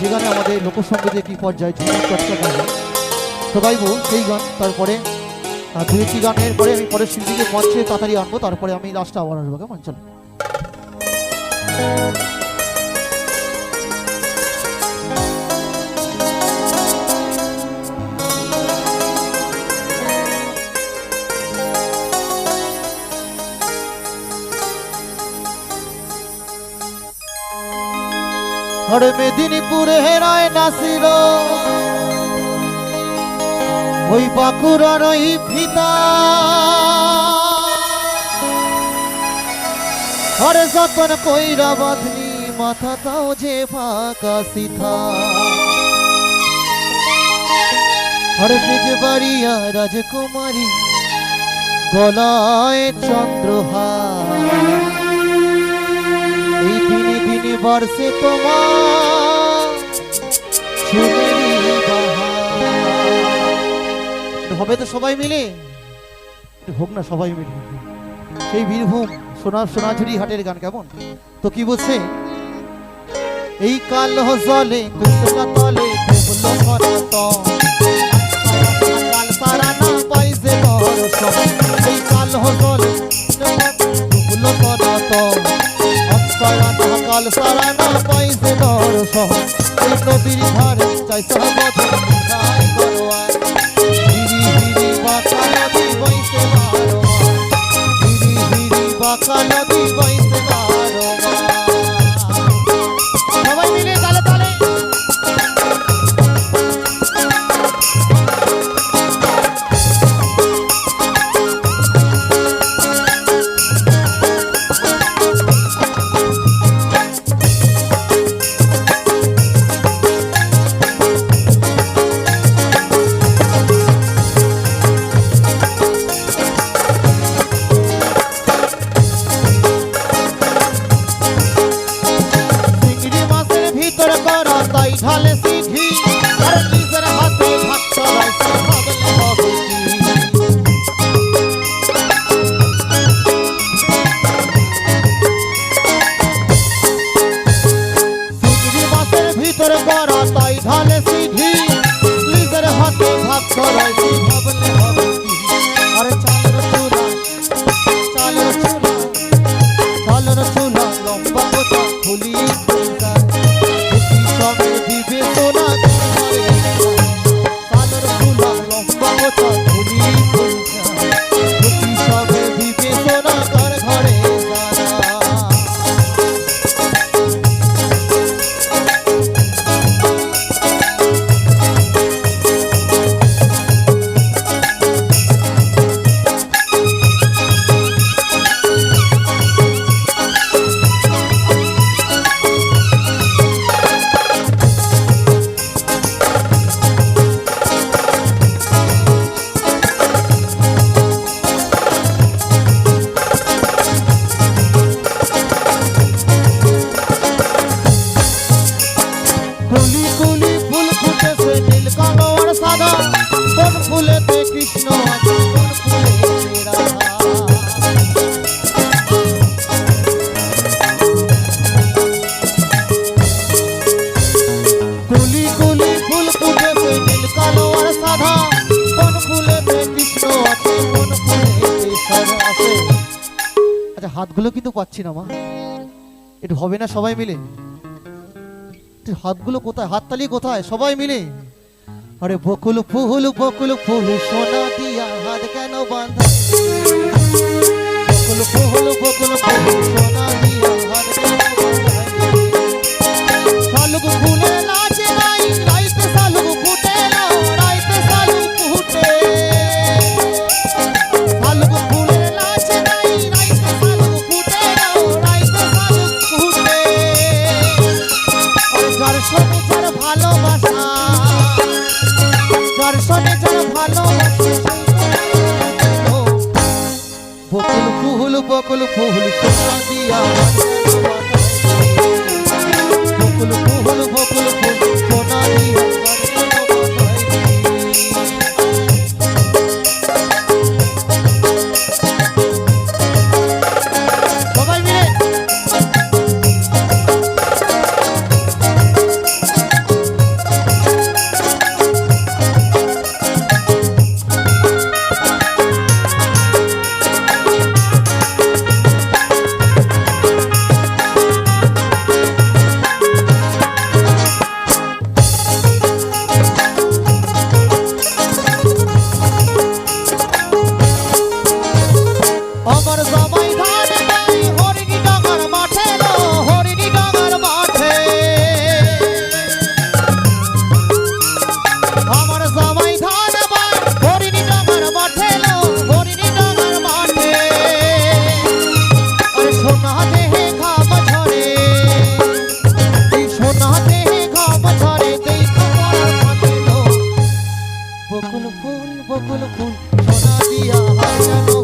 যেখানে আমাদের লোকসঙ্গীতের একটি পর্যায়ে ঝুমুর চর্চা করবে। তো গাইবো সেই গান তারপরে আহ, দু একটি গানের পরে আমি পরের শিল্পীকে মঞ্চে তাড়াতাড়ি আনব তারপরে আমি লাস্টে আবার আসব। কেমন? চলো। হরে মেদিনীপুরে হেরায় নাসিল ওই বাঁকুড়ার ওই ফিতা হরে যতন কইরা বাঁধনি মাথা তাও যে ফাঁকা সিথা। হরে মেজে বাড়িয়া রাজকুমারী, গলায় চন্দ্রহা এই দিনে দিনে বর্ষে তোমার হবে তো সবাই মিলে? হোক না সবাই মিলে। সেই বীরভূম সোনা সোনাঝুরি হাটের গান কেমন? তো কি বলছে? এই কাল সারা জলে কাল সারা হিরি ঢালে be আচ্ছা হাতগুলো কিন্তু পাচ্ছি না মা। একটু হবে না সবাই মিলে? হাতগুলো কোথায়? হাততালি কোথায়? সবাই মিলে? আরে বকুল ফুল বকুল ফুল সোনা দিয়া হাত কেন বাঁধা? বকুল ফুল বকুল ফুল people. অমর সবাই ধান তাই হরিণী ডগার মাঠে গো, হরিণী ডগার মাঠে। অমর সবাই ধান বাই হরিণী ডগার মাঠে লো হরিণী ডগার মাঠে। আর সোনা দেহে ঘাম ঝরে সোনা দেহে ঘাম ঝরে, দেই তোমার মাঠে লো বকুল ফুল বকুল ফুল, সোনা দিয়া হাজানো